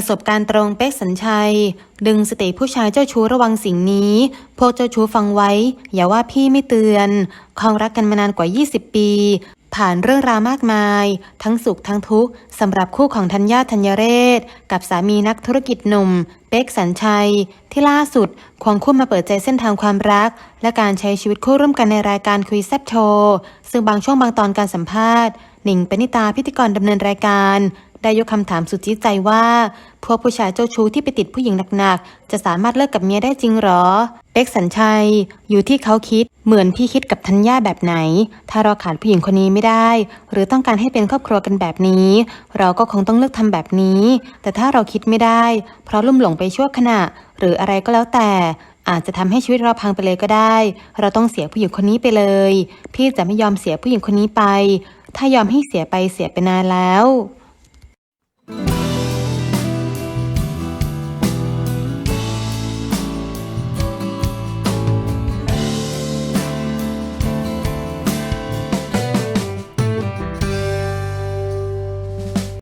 ประสบการณ์ตรงเป๊กสัญชัย ดึงสติผู้ชายเจ้าชู้ระวังสิ่งนี้ พวกเจ้าชู้ฟังไว้ อย่าว่าพี่ไม่เตือนครองรักกันมานานกว่า 20 ปี ผ่านเรื่องราวมากมาย ทั้งสุขทั้งทุกข์สำหรับคู่ของธัญญาธัญเรศ กับสามีนักธุรกิจหนุ่ม เป๊กสัญชัย ที่ล่าสุดควงคู่มาเปิดใจเส้นทางความรัก และการใช้ชีวิตคู่ร่วมกันในรายการคุยแซบโชว์ซึ่งบางช่วงบางตอนการสัมภาษณ์หนิงปณิตาพิธีกรดำเนินรายการ ได้ยกคำถามสุดจี๊ดใจว่า พวกผู้ชายเจ้าชู้ที่ไปติดผู้หญิงหนักๆ จะสามารถเลิกกับเมียได้จริงหรอ เป๊กสัญชัย อยู่ที่เขาคิด เหมือนพี่คิดกับธัญญาแบบไหน ถ้าเราขาดผู้หญิงคนนี้ไม่ได้ หรือต้องการให้เป็นครอบครัวกันแบบนี้ เราก็คงต้องเลือกทำแบบนี้ แต่ถ้าเราคิดไม่ได้ เพราะลุ่มหลงไปชั่วขณะ หรืออะไรก็แล้วแต่อาจจะทำให้ชีวิตเราพังไปเลยก็ได้ เราต้องเสียผู้หญิงคนนี้ไปเลย พี่จะไม่ยอมเสียผู้หญิงคนนี้ไป ถ้ายอมให้เสียไปเสียไปนานแล้ว